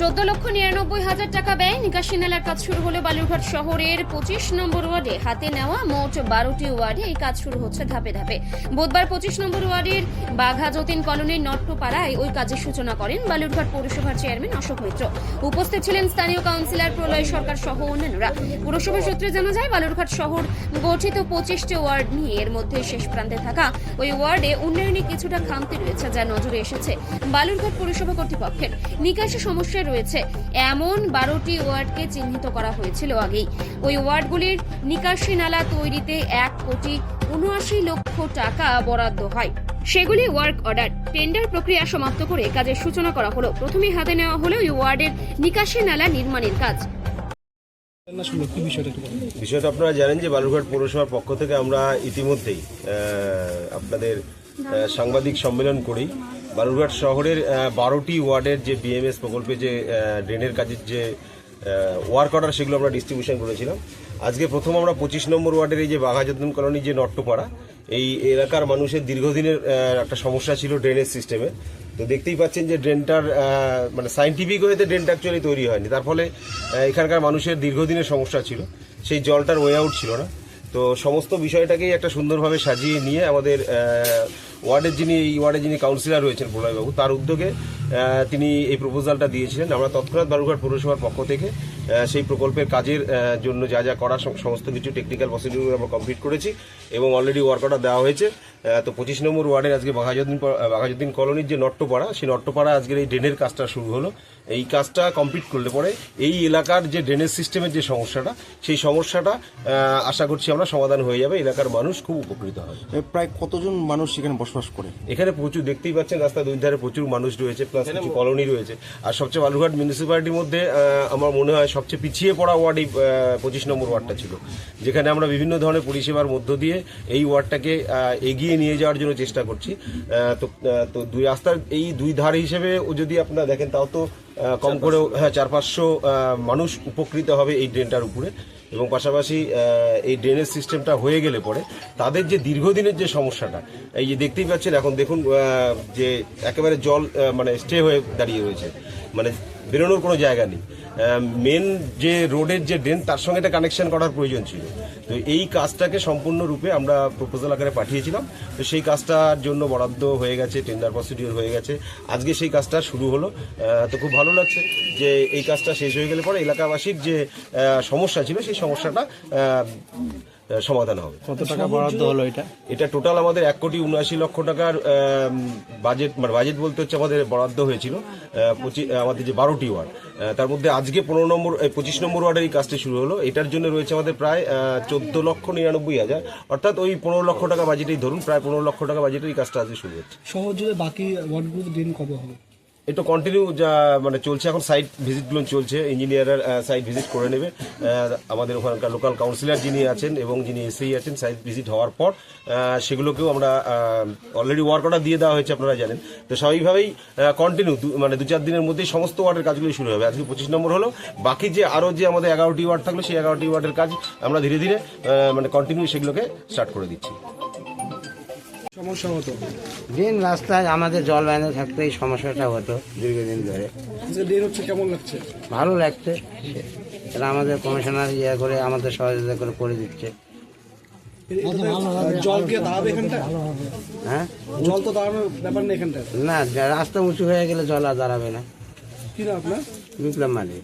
চোদ্দ লক্ষ নিরানব্বই হাজার টাকা ব্যয়। নিকাশি নালার কাজ শুরু হলো বালুরঘাট শহরের পঁচিশ নম্বর ওয়ার্ডে। হাতে নেওয়া মোট বারোটি ওয়ার্ডে এই কাজ শুরু হচ্ছে ধাপে ধাপে। বুধবার পঁচিশ নম্বর ওয়ার্ডের বাঘা যতীন কলোনির নট্টপাড়ায় ওই কাজের সূচনা করেন বালুরঘাট পৌরসভার চেয়ারম্যান অশোক মিত্র। উপস্থিত ছিলেন স্থানীয় কাউন্সিলর প্রলয় সরকার সহ অন্যান্যরা। পুরসভা সূত্রে জানা যায়, বালুরঘাট শহর গঠিত পঁচিশটি ওয়ার্ড নিয়ে এর মধ্যে শেষ প্রান্তে থাকা ওই ওয়ার্ডে উন্নয়নে কিছুটা খামতি রয়েছে, যা নজরে এসেছে। বালুরঘাট পৌরসভা কর্তৃপক্ষের নিকাশি সমস্যায় রয়েছে। এমন বারোটি ওয়ার্ডকে চিহ্নিত করা হয়েছিল আগেই। ওই ওয়ার্ডগুলির নিকাশি নালা তৈরিতে এক কোটি উনআশি লক্ষ টাকা বরাদ্দ হয়। সেগুলি ওয়ার্ক অর্ডার। টেন্ডার প্রক্রিয়া সমাপ্ত করে কাজের সূচনা করা হলো। প্রথমে হাতে নেওয়া হলো ওই ওয়ার্ডের নিকাশি নালা নির্মাণের কাজ। বিষয়টা আপনারা জানেন যে বালুরঘাট পৌরসভার পক্ষ থেকে আমরা ইতিমধ্যেই আপনাদের সাংবাদিক সম্মেলন করি। বালুরঘাট শহরের বারোটি ওয়ার্ডের যে বিএমএস প্রকল্পে যে ড্রেনের কাজের যে ওয়ার্ক অর্ডার সেগুলো আমরা ডিস্ট্রিবিউশন করেছিলাম। আজকে প্রথম আমরা পঁচিশ নম্বর ওয়ার্ডের এই যে বাঘাযতীন কলোনি যে নট্টপাড়া, এই এলাকার মানুষের দীর্ঘদিনের একটা সমস্যা ছিল ড্রেনেজ সিস্টেমে তো দেখতেই পাচ্ছেন যে ড্রেনটার মানে সাইন্টিফিক ওয়েতে ড্রেনটা অ্যাকচুয়ালি তৈরি হয়নি। তার ফলে এখানকার মানুষের দীর্ঘদিনের সমস্যা ছিল। সেই জলটার ওয়ে আউট ছিল না। তো সমস্ত বিষয়টাকেই একটা সুন্দরভাবে সাজিয়ে নিয়ে আমাদের ওয়ার্ডের যিনি এই ওয়ার্ডের যিনি কাউন্সিলর রয়েছেন প্রলয়বাবু তার উদ্যোগে তিনি এই প্রপোজালটা দিয়েছিলেন। আমরা তৎক্ষণাৎ বালুরঘাট পৌরসভার পক্ষ থেকে সেই প্রকল্পের কাজের জন্য যা যা করা সম- সমস্ত কিছু টেকনিক্যাল প্রসিডিউর আমরা কমপ্লিট করেছি এবং অলরেডি ওয়ার্ক অর্ডার দেওয়া হয়েছে। তো পঁচিশ নম্বর ওয়ার্ডের আজকে আহ, বাঘাযতীন কলোনির যে নট্টপাড়া সেই নট্টপাড়া আজকের এই ড্রেনের কাজটা শুরু হলো। এই কাজটা কমপ্লিট করলে পরে এই এলাকার যে ড্রেনেজ সিস্টেমের যে সমস্যাটা সেই সমস্যাটা আশা করছি আমরা সমাধান হয়ে যাবে। এলাকার মানুষ খুব উপকৃত হবে। প্রায় কতজন মানুষ সেখানে বসবাস করে। এখানে প্রচুর দেখতেই পাচ্ছেন রাস্তার দুই ধারে প্রচুর মানুষ রয়েছে প্লাস কিছু কলোনি রয়েছে। আর সবচেয়ে বালুরঘাট মিউনিসিপ্যালিটির মধ্যে আমার মনে হয় সবচেয়ে পিছিয়ে পড়া ওয়ার্ড এই পঁচিশ নম্বর ওয়ার্ডটা ছিল। যেখানে আমরা বিভিন্ন ধরনের পরিষেবার মধ্য দিয়ে এই ওয়ার্ডটাকে এগিয়ে নিয়ে যাওয়ার জন্য চেষ্টা করছি। তো তো দুই রাস্তার এই দুই ধার হিসেবে ও যদি আপনারা দেখেন তাও তো কম করেও হ্যাঁ চার পাঁচশো মানুষ উপকৃত হবে এই ড্রেনটার উপরে। এবং পাশাপাশি এই ড্রেনেজ সিস্টেমটা হয়ে গেলে পরে তাদের যে দীর্ঘদিনের যে সমস্যাটা, এই যে দেখতেই পাচ্ছেন, এখন দেখুন যে একেবারে জল মানে স্টে হয়ে দাঁড়িয়ে রয়েছে। মানে বেরোনোর কোনো জায়গা নেই। মেন যে রোডের যে ড্রেন তার সঙ্গে একটা কানেকশন করার প্রয়োজন ছিল। তো এই কাজটাকে সম্পূর্ণরূপে আমরা প্রপোজাল আকারে পাঠিয়েছিলাম। তো সেই কাজটার জন্য বরাদ্দ হয়ে গেছে টেন্ডার প্রসিডিওর হয়ে গেছে। আজকে সেই কাজটা শুরু হলো। তো খুব ভালো লাগছে যে এই কাজটা শেষ হয়ে গেলে পরে এলাকাবাসীর যে সমস্যা ছিল, সেই সমস্যাটা সমাধান হবে। কত টাকা বরাদ্দ হলো এটা? এটা টোটাল আমাদের এক কোটি উনআশি লক্ষ টাকার বাজেট মানে বাজেট বলতে হচ্ছে আমাদের বরাদ্দ হয়েছিল আমাদের যে বারোটি ওয়ার্ড তার মধ্যে আজকে পনেরো নম্বর পঁচিশ নম্বর ওয়ার্ডের এই কাজটি শুরু হলো। এটার জন্য রয়েছে আমাদের প্রায় চোদ্দ লক্ষ নিরানব্বই হাজার। অর্থাৎ ওই পনেরো লক্ষ টাকা বাজেটেই ধরুন প্রায় পনেরো লক্ষ টাকা বাজেটের এই কাজটা আজকে শুরু হচ্ছে। সহজে বাকি ওয়ার্ডগুলো দিন কবে হবে? এটা কন্টিনিউ যা মানে চলছে, এখন সাইট ভিজিটগুলো চলছে ইঞ্জিনিয়ারের সাইট ভিজিট করে নেবে। আমাদের ওখানকার লোকাল কাউন্সিলর যিনি আছেন এবং যিনি এসেই আছেন সাইট ভিজিট হওয়ার পর সেগুলোকেও আমরা অলরেডি ওয়ার্ক অর্ডার দিয়ে দেওয়া হয়েছে, আপনারা জানেন। তো স্বাভাবিকভাবেই কন্টিনিউ মানে দু চার দিনের মধ্যেই সমস্ত ওয়ার্ডের কাজগুলো শুরু হবে। আজকে পঁচিশ নম্বর হলো, বাকি যে আরও যে আমাদের এগারোটি ওয়ার্ড থাকল, সেই এগারোটি ওয়ার্ডের কাজ আমরা ধীরে ধীরে মানে কন্টিনিউ সেগুলোকে স্টার্ট করে দিচ্ছি। সমস্যা হতো? দিন রাস্তায় আমাদের জল বেঁধে থাকতে এই সমস্যাটা হতো দীর্ঘদিন ধরে। দিন হচ্ছে কেমন লাগছে? ভালো লাগছে। এরা আমাদের কমিশনার ইয়ে করে আমাদের সহযোগিতা করে করে দিচ্ছে। জল কে দাঁড়াবে এখানটা হ্যাঁ? জল তো দাঁড়ানোর ব্যাপার নেই এখানটা না রাস্তা উঁচু হয়ে গেলে জল আর দাঁড়াবে না। কি না আপনার? বিপ্লব মালিক।